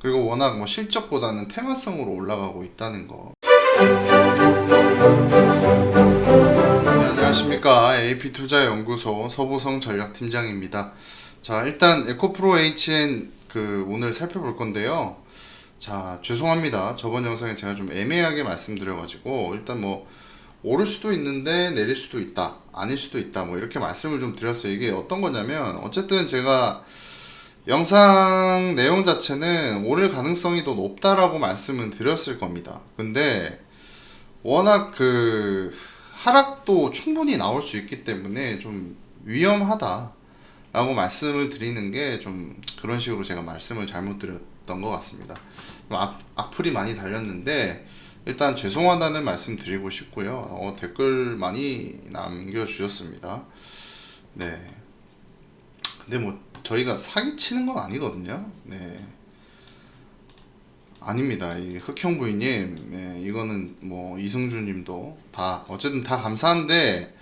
그리고 워낙 뭐 실적보다는 테마성으로 올라가고 있다는 거. 네, 안녕하십니까 AP투자연구소 서보성 전략팀장입니다. 자 일단 에코프로 HN 그 오늘 살펴볼 건데요. 자 죄송합니다. 저번 영상에 제가 좀 애매하게 말씀드려가지고 일단 뭐 오를 수도 있는데 내릴 수도 있다 아닐 수도 있다 뭐 이렇게 말씀을 좀 드렸어요. 이게 어떤 거냐면 어쨌든 제가 영상 내용 자체는 오를 가능성이 더 높다라고 말씀은 드렸을 겁니다. 근데 워낙 그 하락도 충분히 나올 수 있기 때문에 좀 위험하다라고 말씀을 드리는 게 좀 그런 식으로 제가 말씀을 잘못 드렸던 것 같습니다. 악플이 많이 달렸는데 일단 죄송하다는 말씀 드리고 싶고요. 어, 댓글 많이 남겨주셨습니다. 네. 근데 뭐 저희가 사기치는 건 아니거든요. 네. 아닙니다. 이 흑형 부인님, 네, 이거는 뭐 이승주님도 다 어쨌든 다 감사한데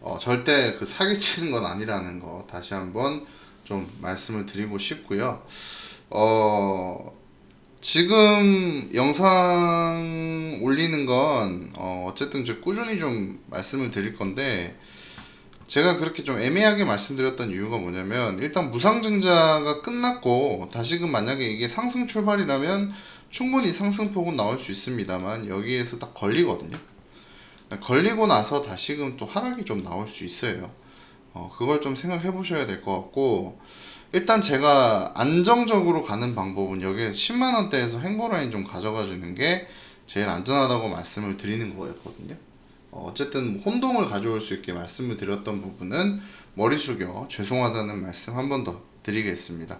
어, 절대 그 사기치는 건 아니라는 거 다시 한번 좀 말씀을 드리고 싶고요. 어, 지금 영상 올리는 건 어, 어쨌든 좀 꾸준히 좀 말씀을 드릴 건데 제가 그렇게 좀 애매하게 말씀드렸던 이유가 뭐냐면 일단 무상증자가 끝났고 다시금 만약에 이게 상승 출발이라면 충분히 상승폭은 나올 수 있습니다만 여기에서 딱 걸리거든요. 걸리고 나서 다시금 또 하락이 좀 나올 수 있어요. 어, 그걸 좀 생각해 보셔야 될 것 같고 일단 제가 안정적으로 가는 방법은 여기에 10만 원대에서 행보라인 좀 가져가 주는 게 제일 안전하다고 말씀을 드리는 거였거든요. 어, 어쨌든 혼동을 가져올 수 있게 말씀을 드렸던 부분은 머리 숙여 죄송하다는 말씀 한 번 더 드리겠습니다.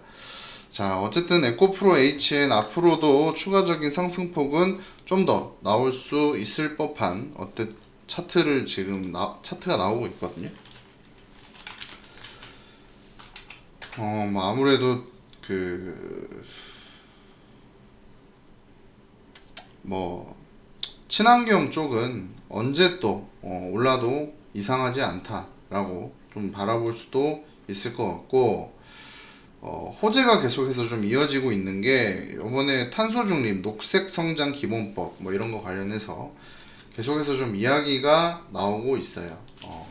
자, 어쨌든 에코프로 HN 앞으로도 추가적인 상승폭은 좀 더 나올 수 있을 법한 어때 차트를 지금 나, 차트가 나오고 있거든요. 어, 뭐 아무래도 그 뭐 친환경 쪽은 언제 또 어, 올라도 이상하지 않다라고 좀 바라볼 수도 있을 것 같고 어, 호재가 계속해서 좀 이어지고 있는 게 이번에 탄소 중립, 녹색 성장 기본법 뭐 이런 거 관련해서 계속해서 좀 이야기가 나오고 있어요. 어.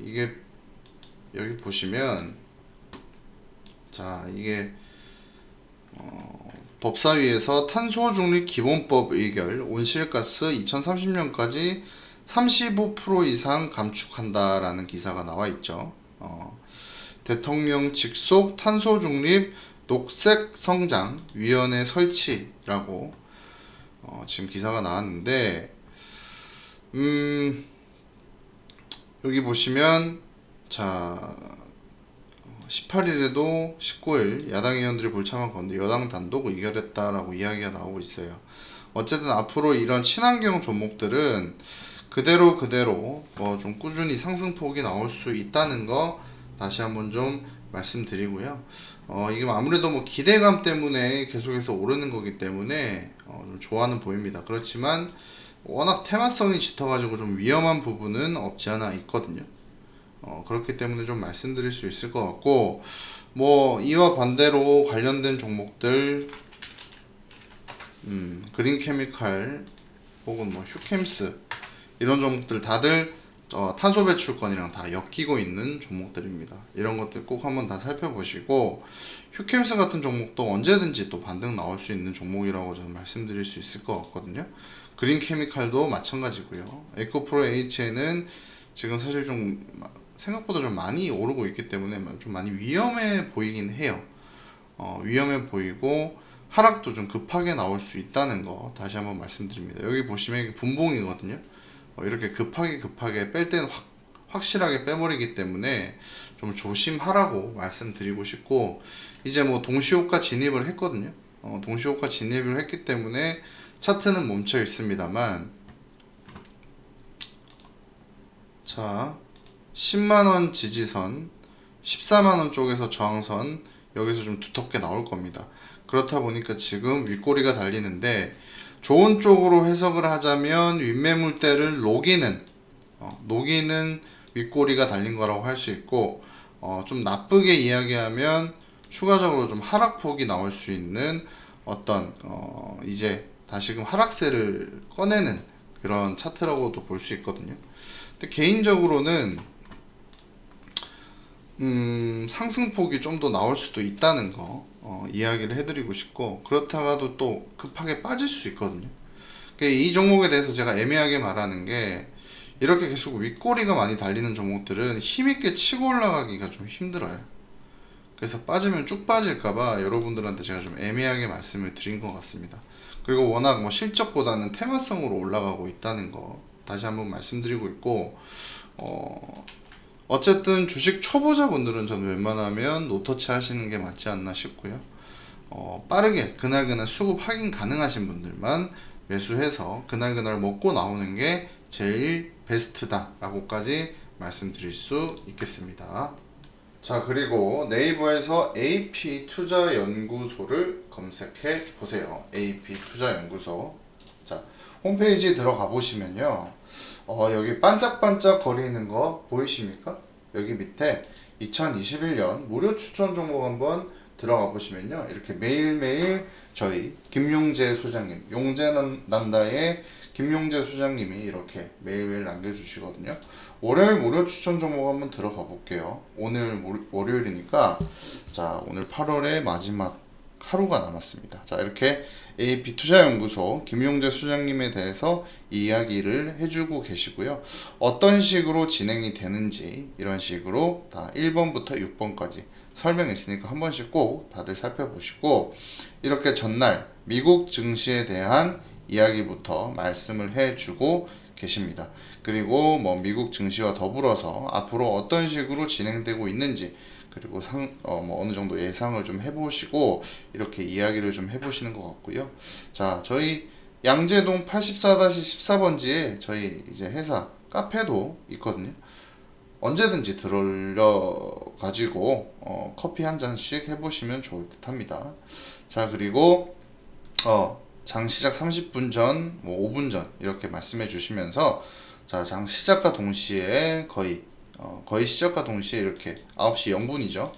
이게 여기 보시면 자 이게 어, 법사위에서 탄소 중립 기본법 의결 온실가스 2030년까지 35% 이상 감축한다라는 기사가 나와 있죠. 어, 대통령 직속 탄소 중립 녹색 성장 위원회 설치라고 어, 지금 기사가 나왔는데 음 여기 보시면 자 18일에도 19일 야당 의원들이 불참한 건데 여당 단독 의결했다라고 이야기가 나오고 있어요. 어쨌든 앞으로 이런 친환경 종목들은 그대로 그대로 뭐 좀 꾸준히 상승폭이 나올 수 있다는 거 다시 한번 좀 말씀드리고요. 어 이게 아무래도 뭐 기대감 때문에 계속해서 오르는 거기 때문에 어 좀 좋아는 보입니다. 그렇지만 워낙 테마성이 짙어가지고 좀 위험한 부분은 없지 않아 있거든요. 어, 그렇기 때문에 좀 말씀드릴 수 있을 것 같고, 뭐, 이와 반대로 관련된 종목들, 음, 그린 케미칼, 혹은 뭐, 휴캠스, 이런 종목들 다들, 어, 탄소 배출권이랑 다 엮이고 있는 종목들입니다. 이런 것들 꼭 한번 다 살펴보시고, 휴캠스 같은 종목도 언제든지 또 반등 나올 수 있는 종목이라고 저는 말씀드릴 수 있을 것 같거든요. 그린 케미칼도 마찬가지고요. 에코프로 HN은 지금 사실 좀 생각보다 좀 많이 오르고 있기 때문에 좀 많이 위험해 보이긴 해요. 어, 위험해 보이고 하락도 좀 급하게 나올 수 있다는 거 다시 한번 말씀드립니다. 여기 보시면 이게 분봉이거든요. 어, 이렇게 급하게 급하게 뺄 때는 확, 확실하게 빼버리기 때문에 좀 조심하라고 말씀드리고 싶고 이제 뭐 동시호가 진입을 했거든요. 어, 동시호가 진입을 했기 때문에 차트는 멈춰 있습니다만 자 10만원 지지선 14만원 쪽에서 저항선 여기서 좀 두텁게 나올 겁니다 그렇다 보니까 지금 윗꼬리가 달리는데 좋은 쪽으로 해석을 하자면 윗매물대를 녹이는 어, 녹이는 윗꼬리가 달린 거라고 할 수 있고 어, 좀 나쁘게 이야기하면 추가적으로 좀 하락폭이 나올 수 있는 어떤 어, 이제 다시금 하락세를 꺼내는 그런 차트라고도 볼 수 있거든요. 근데 개인적으로는 음, 상승폭이 좀 더 나올 수도 있다는 거 어, 이야기를 해드리고 싶고 그렇다가도 또 급하게 빠질 수 있거든요. 그이 종목에 대해서 제가 애매하게 말하는 게 이렇게 계속 윗꼬리가 많이 달리는 종목들은 힘있게 치고 올라가기가 좀 힘들어요. 그래서 빠지면 쭉 빠질까봐 여러분들한테 제가 좀 애매하게 말씀을 드린 것 같습니다. 그리고 워낙 뭐 실적보다는 테마성으로 올라가고 있다는 거 다시 한번 말씀드리고 있고 어 어쨌든 주식 초보자분들은 저는 웬만하면 노터치 하시는 게 맞지 않나 싶고요. 어 빠르게 그날그날 수급 확인 가능하신 분들만 매수해서 그날그날 먹고 나오는 게 제일 베스트다라고까지 말씀드릴 수 있겠습니다. 자 그리고 네이버에서 AP 투자 연구소를 검색해 보세요. AP 투자 연구소. 자 홈페이지 들어가 보시면요. 어, 여기 반짝반짝 거리는 거 보이십니까? 여기 밑에 2021년 무료 추천 종목 한번 들어가 보시면요. 이렇게 매일매일 저희 김용재 소장님, 용재 난다의 김용재 소장님이 이렇게 매일매일 남겨주시거든요. 월요일 무료 추천 종목 한번 들어가 볼게요. 오늘 모- 월요일이니까 자 오늘 8월의 마지막 하루가 남았습니다. 자 이렇게 AP 투자연구소 김용재 소장님에 대해서 이야기를 해주고 계시고요. 어떤 식으로 진행이 되는지 이런 식으로 다 1번부터 6번까지 설명했으니까 한 번씩 꼭 다들 살펴보시고 이렇게 전날 미국 증시에 대한 이야기부터 말씀을 해주고 계십니다. 그리고 뭐 미국 증시와 더불어서 앞으로 어떤 식으로 진행되고 있는지 그리고 상, 어, 뭐 어느 정도 예상을 좀 해보시고 이렇게 이야기를 좀 해보시는 것 같고요. 자, 저희 양재동 84-14번지에 저희 이제 회사 카페도 있거든요. 언제든지 들어올려 가지고 어, 커피 한 잔씩 해보시면 좋을 듯 합니다. 자 그리고 어, 장 시작 30분 전, 뭐 5분 전 이렇게 말씀해 주시면서 자, 장 시작과 동시에 거의 어, 거의 시작과 동시에 이렇게 9시 0분이죠.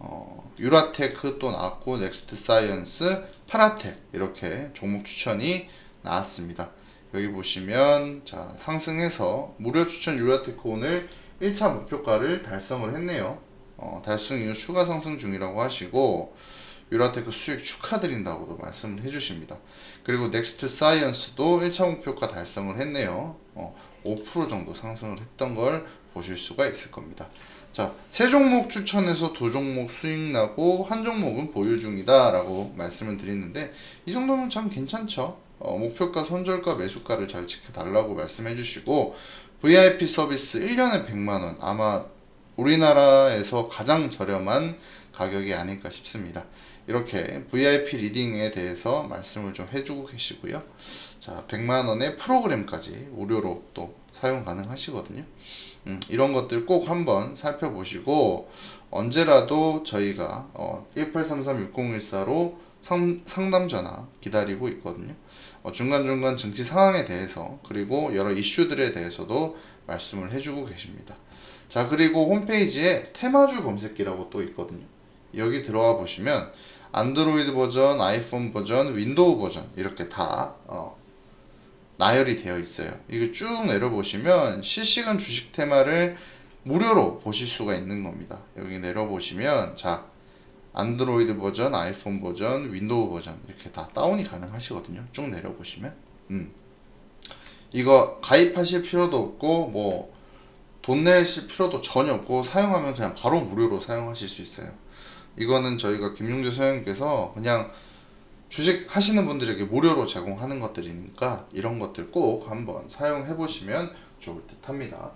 어, 유라테크 또 나왔고 넥스트 사이언스, 파라텍 이렇게 종목 추천이 나왔습니다. 여기 보시면 자, 상승해서 무료 추천 유라테크 오늘 1차 목표가를 달성을 했네요. 어, 달성 이후 추가 상승 중이라고 하시고 유라테크 수익 축하드린다고도 말씀을 해주십니다. 그리고 넥스트 사이언스도 1차 목표가 달성을 했네요. 어, 5% 정도 상승을 했던 걸 보실 수가 있을 겁니다. 자, 세 종목 추천해서 두 종목 수익 나고 한 종목은 보유 중이다 라고 말씀을 드리는데 이 정도면 참 괜찮죠. 어, 목표가, 손절가, 매수가를 잘 지켜달라고 말씀해 주시고 VIP 서비스 1년에 100만 원 아마 우리나라에서 가장 저렴한 가격이 아닐까 싶습니다. 이렇게 VIP 리딩에 대해서 말씀을 좀 해주고 계시고요. 자, 100만 원의 프로그램까지 무료로 또 사용 가능하시거든요. 음, 이런 것들 꼭 한번 살펴보시고 언제라도 저희가 어, 1833-6014로 상, 상담 전화 기다리고 있거든요. 어, 중간중간 증시 상황에 대해서 그리고 여러 이슈들에 대해서도 말씀을 해주고 계십니다. 자 그리고 홈페이지에 테마주 검색기라고 또 있거든요. 여기 들어와 보시면 안드로이드 버전, 아이폰 버전, 윈도우 버전 이렇게 다 어, 나열이 되어 있어요. 이거 쭉 내려보시면 실시간 주식 테마를 무료로 보실 수가 있는 겁니다. 여기 내려보시면 자 안드로이드 버전, 아이폰 버전, 윈도우 버전 이렇게 다 다운이 가능하시거든요. 쭉 내려보시면 음. 이거 가입하실 필요도 없고 뭐 돈 내실 필요도 전혀 없고 사용하면 그냥 바로 무료로 사용하실 수 있어요. 이거는 저희가 김용재 소장님께서 그냥 주식 하시는 분들에게 무료로 제공하는 것들이니까 이런 것들 꼭 한번 사용해 보시면 좋을 듯 합니다.